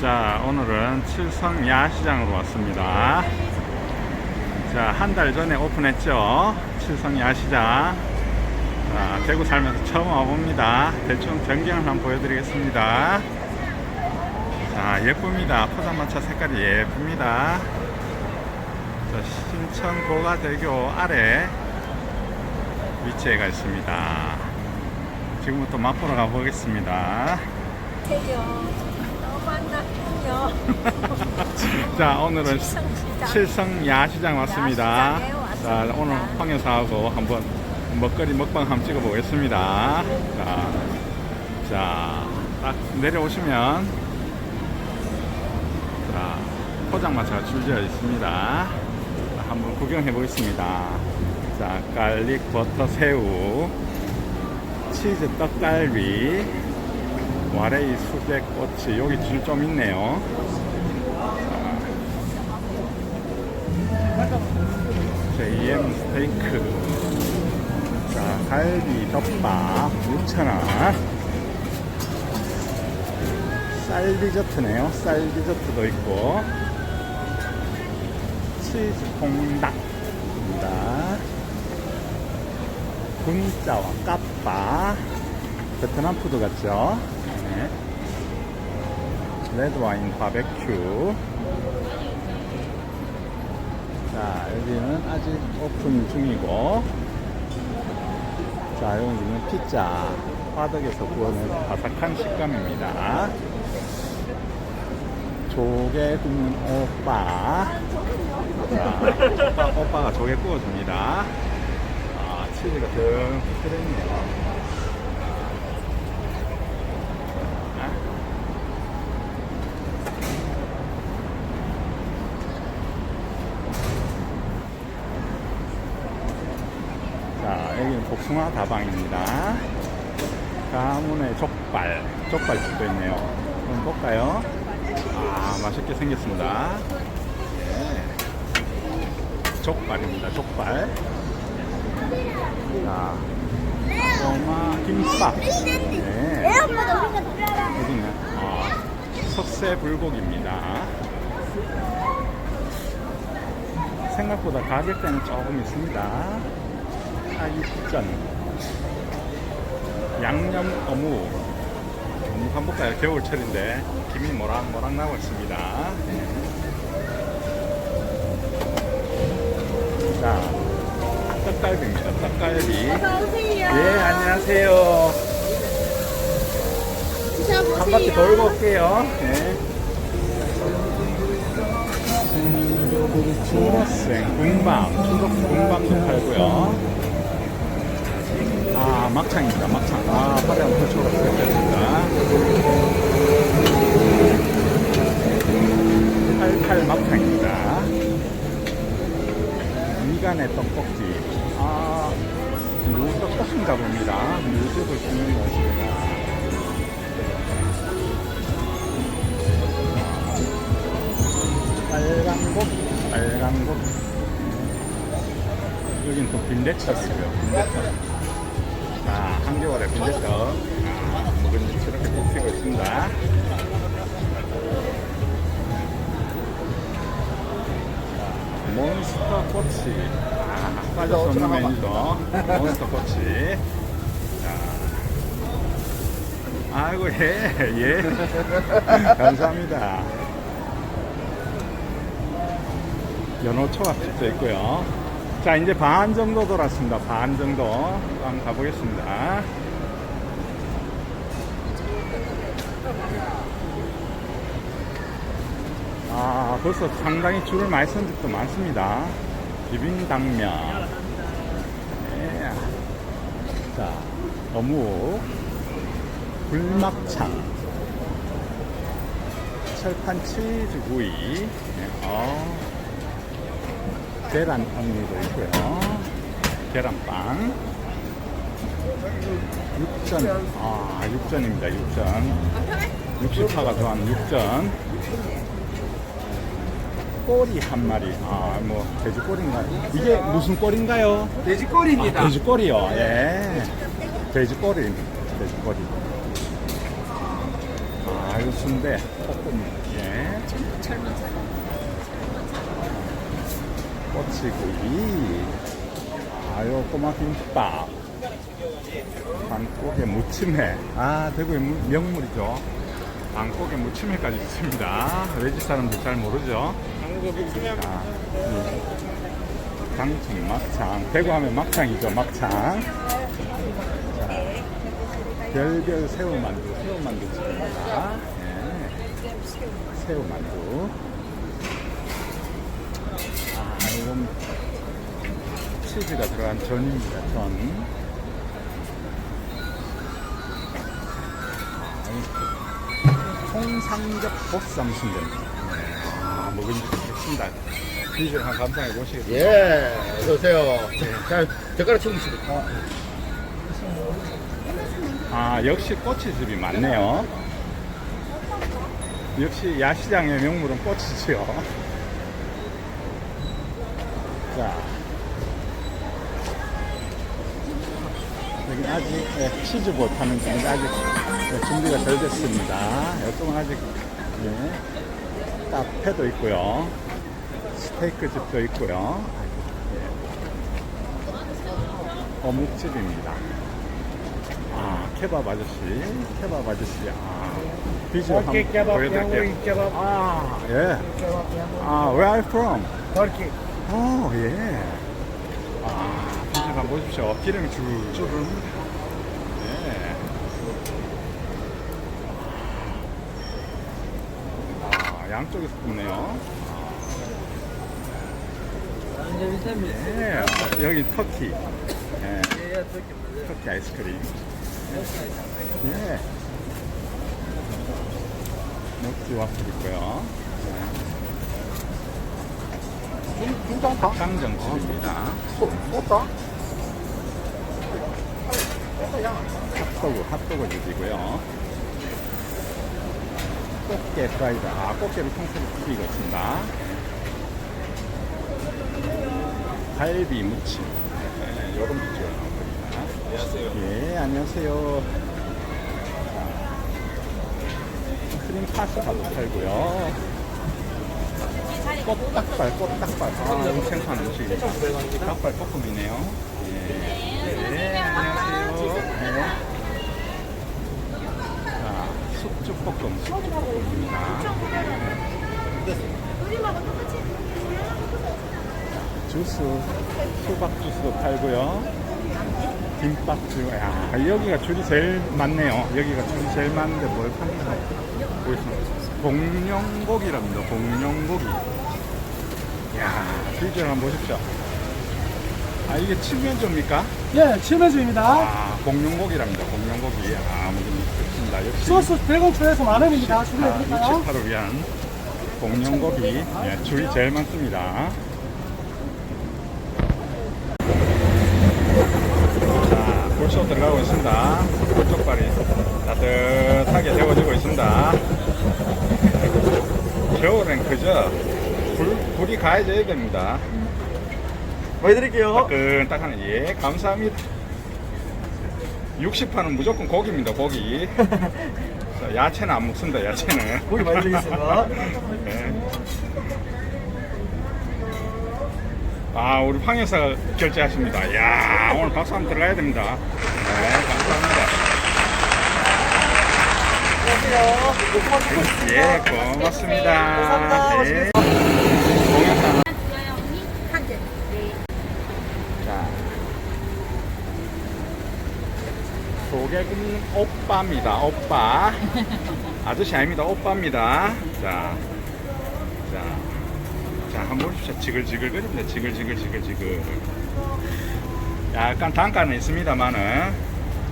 자, 오늘은 칠성 야시장으로 왔습니다. 자, 한 달 전에 오픈했죠. 칠성 야시장. 자, 대구 살면서 처음 와봅니다. 대충 전경을 한번 보여드리겠습니다. 자, 예쁩니다. 포장마차 색깔이 예쁩니다. 자, 신천 고가대교 아래 위치해가 있습니다. 지금부터 맛보러 가보겠습니다. 자, 오늘은. 칠성 야시장 왔습니다. 자. 오늘 황 여사하고 한번 먹거리 먹방 한번 찍어보겠습니다. 자, 자, 딱 내려오시면 자, 포장마차가 줄지어 있습니다. 자, 한번 구경해 보겠습니다. 자, 갈릭 버터 새우, 치즈 떡갈비, 와레이 수제꼬치 여기 줄 좀 있네요. JM 스테이크. 자 갈비 덮밥 6,000원 쌀 디저트네요. 쌀 디저트도 있고. 치즈 콩닭입니다. 군자와 까빠 베트남 푸드 같죠 네. 레드 와인 바베큐 자, 여기는 아직 오픈 중이고, 자, 여기는 피자, 화덕에서 구워낸 바삭한 식감입니다. 조개 굽는 오빠. 자, 오빠, 오빠가 조개 구워줍니다. 아, 치즈가 듬 들어있네요. 아, 자, 여기는 복숭아 다방입니다. 가문의 족발, 족발집도 있네요. 한번 볼까요? 아, 맛있게 생겼습니다. 네. 족발입니다, 족발. 자, 소마 김밥. 네. 여기는 어, 석쇠 불고기입니다. 생각보다 가격대는 조금 있습니다. 사육전 양념 어묵 어묵 한번 볼까요? 겨울철인데 김이 모락모락 나고 있습니다. 네. 자, 떡갈비입니다. 떡갈비. 어서오세요. 예, 안녕하세요. 한 바퀴 돌고 올게요. 네. 초록생 군밤, 초록 군밤도 팔고요. 아, 막창입니다, 막창. 아, 화려한 초록 색깔입니다. 팔팔 막창입니다. 미간의 떡볶이. 아, 무 떡볶이인가 봅니다. 무즙을 굽는 것입니다. 빨간국, 빨간국. 여긴 또 빈대떡이고요. 빈대떡. 자, 먹은 저렇게 뽑히고 있습니다. 자, 몬스터 꼬치. 아, 빠질 수 없는 메뉴죠. 몬스터 꼬치. 자. 아이고, 예, 예. 감사합니다. 연어 초밥집도 있고요. 자, 이제 반 정도 돌았습니다. 반 정도. 한번 가보겠습니다. 아, 벌써 상당히 줄을 많이 쓴 집도 많습니다. 비빔당면. 예. 자, 어묵. 불막창. 철판 치즈구이. 네, 어. 계란 언니도 있고요. 계란빵. 육전. 아, 육전입니다. 육전. 60파가 좋아하는 육전. 꼬리 한 마리. 아, 뭐, 돼지 꼬리인가요? 이게 무슨 꼬리인가요? 돼지 꼬리입니다. 아, 돼지 꼬리요. 예. 돼지 꼬리. 돼지 꼬리. 아, 이거 순대, 볶음, 예. 젊은 사람. 꼬치구이. 아, 요 꼬마 김밥. 방콕의 무침회. 아, 대구의 무- 명물이죠. 방콕의 무침회까지 있습니다. 외지 사람들 잘 모르죠. 자, 예. 당청 막창. 대구 하면 막창이죠, 막창. 자, 별별 새우만두, 새우만두 집입니다. 예. 새우만두. 아, 이건 치즈가 들어간 전입니다, 전. 아, 이 통삼겹 보쌈 순대입니다. 네. 아, 먹은지 좋 겠습니다. 비주얼 한 감상해 보시겠습니다. 예, 어서오세요. 자, 젓가락 챙기시고. 아, 역시 꼬치집이 많네요. 역시 야시장의 명물은 꼬치지요. 자. 여기 아직 예, 치즈볼 파는 중인데 아직 예, 준비가 덜 됐습니다. 이쪽은 아직 예, 카페도 있고요. 스테이크 집도 있고요. 예. 어묵집입니다. 아, 케밥 아저씨, 케밥 아저씨, 아, 비주얼 한번 보여드릴게요. 케밥. 아, 예. 아, where are you from? 터키. 오, 예. 아, 비주얼 한번 보십시오. 기름이 줄줄 흐릅니다. 예. 아, 양쪽에서 굽네요. 예, 여기 터키. 예, 터키 아이스크림. 예. 녹지 와플 있고요. 김장파? 닭강정집입니다. 쏟다? 핫도그, 핫도그 집이고요. 꽃게 프라이드. 아, 꽃게를 통째로 튀기고 있습니다. 갈비 무침. 네, 요런 비주얼 나옵니다. 안녕하세요. 예, 안녕하세요. 크림 파스타도 팔고요. 꽃닭발, 꽃닭발. 아, 이거 생소한 음식입니다. 닭발 볶음이네요. 예. 네, 안녕하세요. 네. 자, 숙주볶음, 숙주볶음입니다. 주스, 수박 주스도 팔고요. 김밥주, 야, 여기가 줄이 제일 많네요. 여기가 줄이 제일 많은데 뭘 파는지 보겠습니다. 공룡고기랍니다. 공룡고기. 야, 비주얼 한번 보십시오. 아, 이게 칠면조입니까? 예, 칠면조입니다. 아, 공룡고기랍니다. 공룡고기. 아, 무슨 좋습니다. 역시. 소스 100원 추에서 만 원입니다. 아, 준비해드릴까요? 678을 위한 공룡고기. 예, 줄이 제일 많습니다. 자, 골쇼 들어가고 있습니다. 골쪽발이 따뜻하게 데워지고 있습니다. 겨울엔 그저 불, 불이 가해져야 됩니다. 보여드릴게요. 따끈따끈한 예 감사합니다 60판은 무조건 고기입니다 고기 자, 야채는 안 먹습니다 야채는 고기 많이 드리겠습니다. 네. 아 우리 황 여사가 결제하십니다 야 오늘 박수 한번 들어가야 됩니다 네 감사합니다 예 고맙습니다 감사합니다. 네. 대. 자. 소개군 오빠입니다. 오빠. 아저씨 아닙니다. 오빠입니다. 자. 자. 자, 한번 보십시오. 지글지글 거립니다. 지글지글 지글지글. 약간 단가는 있습니다만은,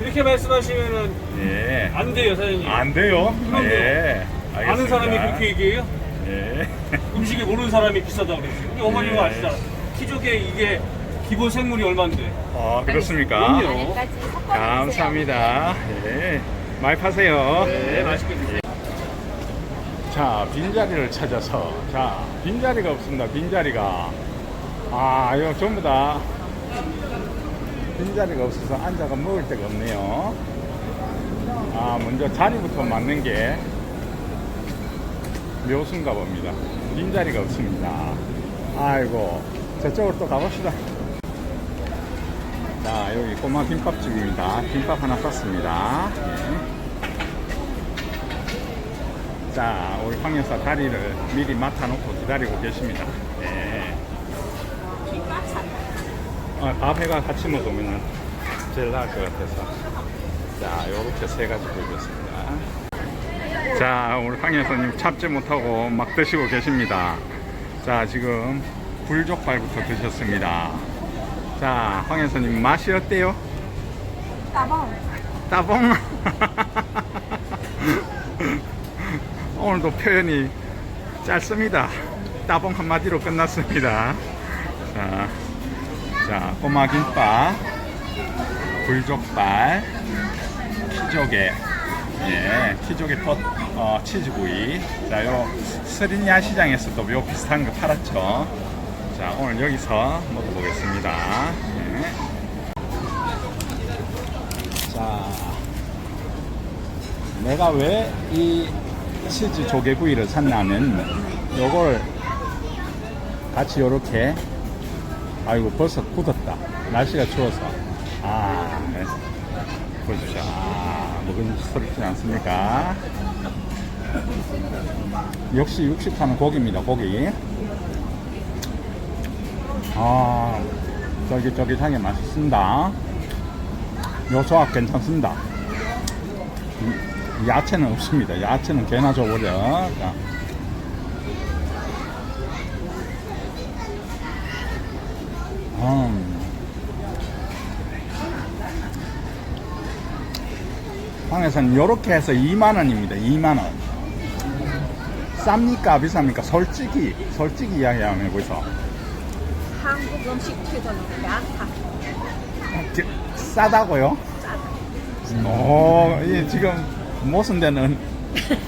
이렇게 말씀하시면은 예. 안 돼요, 사장님. 안 돼요. 그럼요. 예. 알겠습니다. 아는 사람이 그렇게 얘기해요? 예. 음식을 모르는 사람이 비싸다고 그랬어요. 우리 어머님은 예. 아시잖아. 키조개 이게 기본 생물이 얼만데. 아, 그렇습니까? 그럼요. 감사합니다. 예. 많이 파세요. 네, 맛있게 드세요. 자, 빈자리를 찾아서. 자, 빈자리가 없습니다. 빈자리가. 아, 이거 전부 다 빈자리가 없어서 앉아가 먹을 데가 없네요. 아, 먼저 자리부터 맞는 게 묘수인가 봅니다. 빈자리가 없습니다. 아이고, 저쪽으로 또 가봅시다. 자, 여기 꼬마 김밥집입니다. 김밥 하나 샀습니다. 예. 자, 우리 황 여사 다리를 미리 맡아놓고 기다리고 계십니다. 예. 산다. 아, 밥회가 같이 먹으면 제일 나을 것 같아서. 자, 요렇게 세 가지 보겠습니다. 자, 우리 황 여사님 참지 못하고 막 드시고 계십니다. 자, 지금 굴족발부터 드셨습니다. 자, 황 여사님 맛이 어때요? 따봉. 따봉. 오늘도 표현이 짧습니다. 따봉 한마디로 끝났습니다. 자, 자 꼬마 김밥, 굴족발, 키조개, 예, 키조개 톳, 어, 치즈구이. 자, 요 스린 야시장에서도 요 비슷한 거 팔았죠. 자, 오늘 여기서 먹어보겠습니다. 예. 자, 내가 왜 이 치즈 조개구이를 샀냐면 요걸 같이 요렇게 아이고 벌써 굳었다. 날씨가 추워서. 아 네. 보여주자 아, 먹음직스럽지 않습니까? 역시 육식하는 고기입니다 고기. 아 쫄깃쫄깃하게 맛있습니다. 요 조합 괜찮습니다. 음, 야채는 없습니다. 야채는 개나 줘버려. 자. 음. 황해선 요렇게 해서 2만원입니다. 2만원. 쌉니까? 비쌉니까? 솔직히, 솔직히 이야기하면 여기서. 한국 음식 치고는 약하. 게- 싸다고요? 싸다. 오, 이 지금 무슨 데는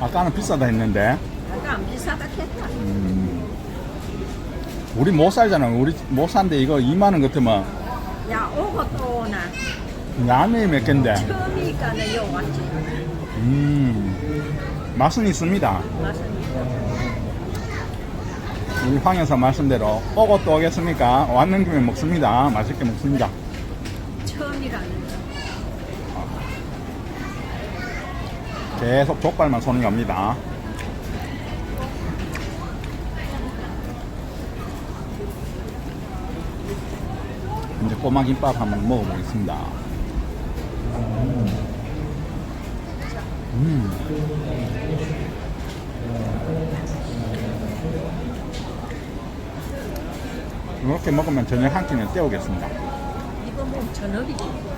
아까는 비싸다 했는데 아까 안 비싸다 했다. 우리 못 살잖아. 우리 못 산데 이거 2만 원 같으면 야 오고 또 오나. 라면이 몇 갠데. 처음이니까는 요 왔지. 음, 맛은 있습니다. 맛은 우리 황 여사 말씀대로 오고 또 오겠습니까? 왔는 김에 먹습니다. 맛있게 먹습니다. 처음이라는 거. 계속 족발만 손이 갑니다. 이제 꼬마 김밥 한번 먹어보겠습니다. 음. 이렇게 먹으면 저녁 한 끼는 때우겠습니다. 이거 뭐 전업이지.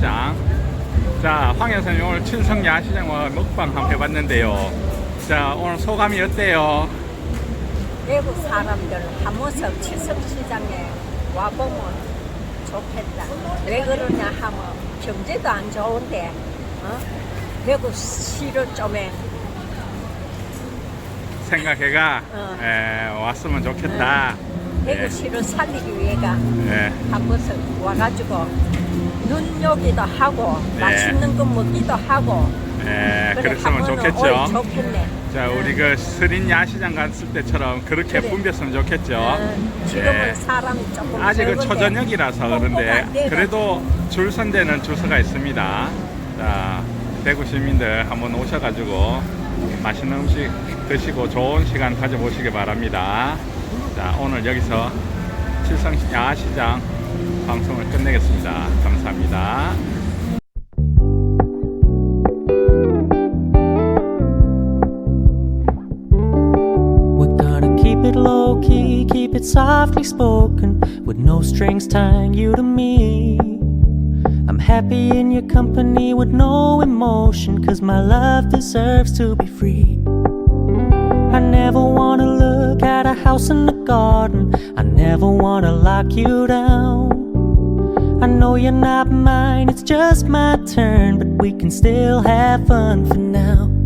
야시장. 자, 황 여사님 오늘 칠성야시장 먹방 한번 해봤는데요. 자, 오늘 소감이 어때요? 외국 사람들 한 번씩 칠성시장에 와보면 좋겠다. 왜 그러냐 하면 경제도 안 좋은데 어? 외국 시를 좀에 생각해가 어. 에, 왔으면 좋겠다. 외국 예, 시를 살리기 위해가 예. 한 번씩 와가지고 눈요기도 하고 네. 맛있는 거 먹기도 하고 예, 그래 그랬으면 좋겠죠. 어이, 좋겠네. 자, 우리 그 스린 야시장 갔을 때처럼 그렇게 그래. 분0였으면 좋겠죠. 어, 지금은 예. 사람이 조금 아직은 적은데 초저녁이라서 그런데. 그래도 줄선 데는 줄 서가 있습니다. 자, 대구 시민들 한번 오셔가지고 맛있는 음식 드시고 좋은 시간 가져보시기 바랍니다. 자, 오늘 여기서 칠성 야시장 방송을 끝내겠습니다. 감사합니다. We're gonna keep it low key, keep it softly spoken, with no strings tying you to me. I'm happy in your company with no emotion, cause my love deserves to be free. I never wanna look at a house in the garden, I never wanna lock you down. I know you're not mine, it's just my turn, but we can still have fun for now.